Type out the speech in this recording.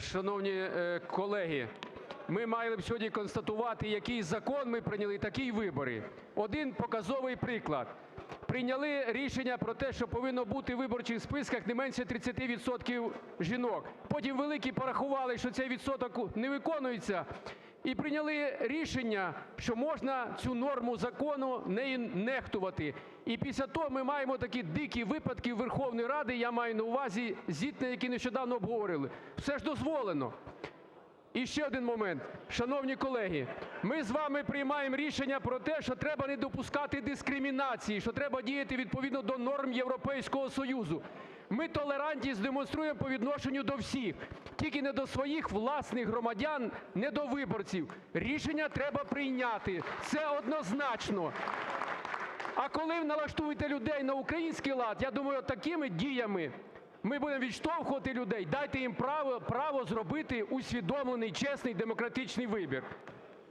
Шановні е, колеги, ми мали б сьогодні констатувати, який закон ми прийняли, такі й вибори. Один показовий приклад. Прийняли рішення про те, що повинно бути у виборчих списках не менше 30 відсотків жінок. Потім великі порахували, що цей відсоток не виконується, і прийняли рішення, що можна цю норму закону нею нехтувати. І після того ми маємо такі дикі випадки Верховної Ради, я маю на увазі зіткнення, які нещодавно обговорювали. Все ж дозволено. І ще один момент. Шановні колеги, ми з вами приймаємо рішення про те, що треба не допускати дискримінації, що треба діяти відповідно до норм Європейського Союзу. Ми толерантність демонструємо по відношенню до всіх, тільки не до своїх власних громадян, не до виборців. Рішення треба прийняти, це однозначно. А коли налаштуєте людей на український лад, я думаю, такими діями ми будемо відштовхувати людей. Дайте їм право зробити усвідомлений, чесний, демократичний вибір.